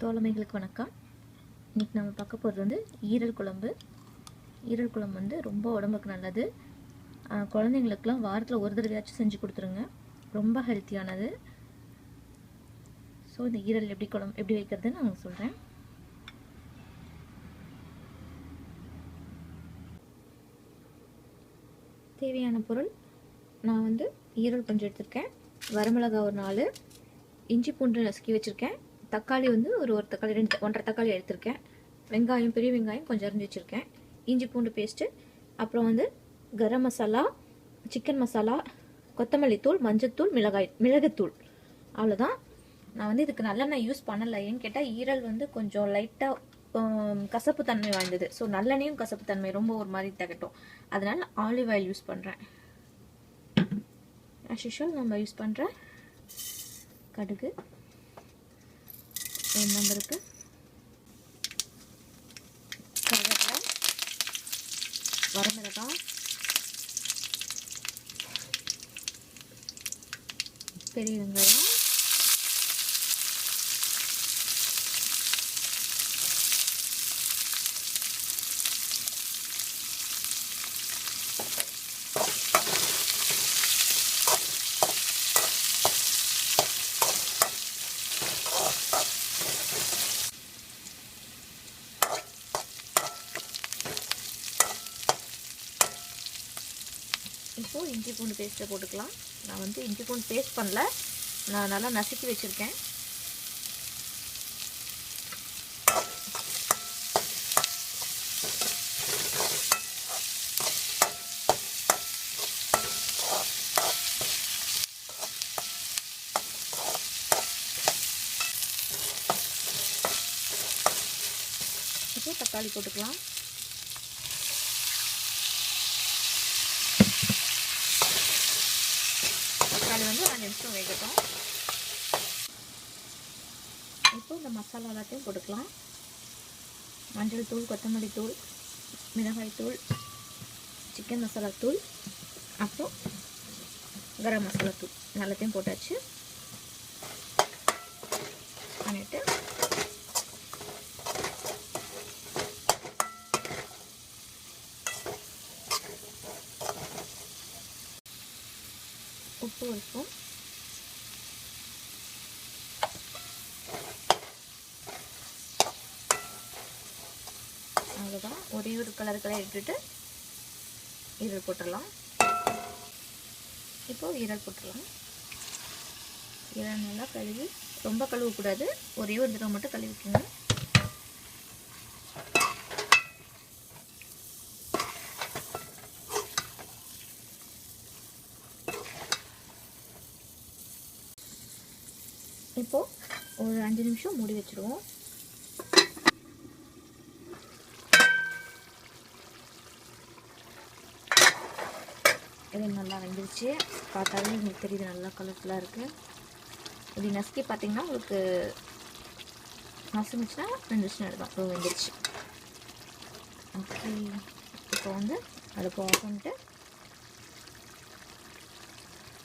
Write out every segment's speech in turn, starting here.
தோழமைகளுக்கு வணக்கம். இன்றைக்கி நம்ம பார்க்க போகிறது வந்து ஈரல் குழம்பு. ஈரல் குழம்பு வந்து ரொம்ப உடம்புக்கு நல்லது. குழந்தைங்களுக்கெலாம் குழந்தைங்களுக்குலாம் வாரத்தில் ஒரு தடவையாச்சும் செஞ்சு கொடுத்துருங்க. ரொம்ப ஹெல்த்தியானது ஸோ இந்த ஈரல் எப்படி குழம்பு எப்படி வைக்கிறதுன்னு நான் சொல்கிறேன் தேவையான பொருள் நான் வந்து ஈரல் கொஞ்சம் எடுத்திருக்கேன். வரமிளகா ஒரு நாலு இஞ்சி பூண்டு நசுக்கி வச்சுருக்கேன். தக்காளி வந்து ஒரு ஒரு தக்காளி ரெண்டு ஒன்றரை தக்காளி எடுத்திருக்கேன். வெங்காயம் பெரிய வெங்காயம் கொஞ்சம் அரிஞ்சு வச்சுருக்கேன். இஞ்சி பூண்டு பேஸ்ட்டு அப்புறம் வந்து கரம் மசாலா சிக்கன் மசாலா கொத்தமல்லி தூள் மஞ்சத்தூள் மிளகாய் மிளகுத்தூள் அவ்வளோதான் நான் வந்து இதுக்கு நல்லெண்ணெய் யூஸ் பண்ணலை. ஏன்னு கேட்டால் ஈரல் வந்து கொஞ்சம் லைட்டாக கசப்பு தன்மை வாய்ந்தது. ஸோ நல்லெண்ணையும் கசப்பு தன்மை ரொம்ப ஒரு மாதிரி தகட்டும். அதனால் ஆலிவ் ஆயில் யூஸ் பண்ணுறேன் ஆஸ் யூஷுவல் நம்ம யூஸ் பண்ணுற கடுகு. என் நம்பருக்கு கருவேப்பிலை வரமிளகாய் பெரிய வெங்காயம் இப்போது இஞ்சி பூண்டு பேஸ்ட்டை போட்டுக்கலாம். நான் வந்து இஞ்சி பூண்டு பேஸ்ட் பண்ணல. நான் நல்லா நசுக்கி வச்சுருக்கேன். இப்போ தக்காளி போட்டுக்கலாம். தக்காளி வந்து அஞ்சு நிமிஷம் வேகட்டும். இப்போ இந்த மசாலா எல்லாத்தையும் போட்டுக்கலாம். மஞ்சள் தூள் கொத்தமல்லி தூள் மிளகாய் தூள் சிக்கன் மசாலா தூள் அப்புறம் கரம் மசாலா தூள். எல்லாத்தையும் போட்டாச்சு. பண்ணிட்டு உப்பு வைப்போம் அவ்வளோதான் ஒரே ஒரு கலர்களை கலர் இட்டுட்டு ஈரல் போட்டுடலாம் இப்போ ஈரல் போட்டுடலாம் ஈரல் நல்லா கழுவி ரொம்ப கழுவக்கூடாது. ஒரே ஒரு தடவை மட்டும் கழுவிக்கணும் இப்போ ஒரு அஞ்சு நிமிஷம் மூடி வச்சுருவோம். இது நல்லா வெந்துருச்சு. பார்த்தாலே உங்களுக்கு தெரியுது நல்லா கலர்ஃபுல்லாக இருக்குது இது நசுக்கி பார்த்திங்கன்னா உங்களுக்கு நசுங்குச்சுன்னா வெந்துருச்சுன்னு அர்த்தம் இப்போ வெந்துருச்சு. ஓகே இப்போ வந்து அடுப்பு ஆஃப் பண்ணிட்டு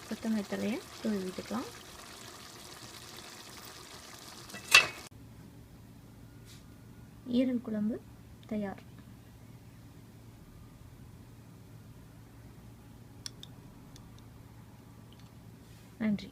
கொத்தமல்லி தலையை தூவி விட்டுக்கலாம். ஈரல் குழம்பு தயார். நன்றி.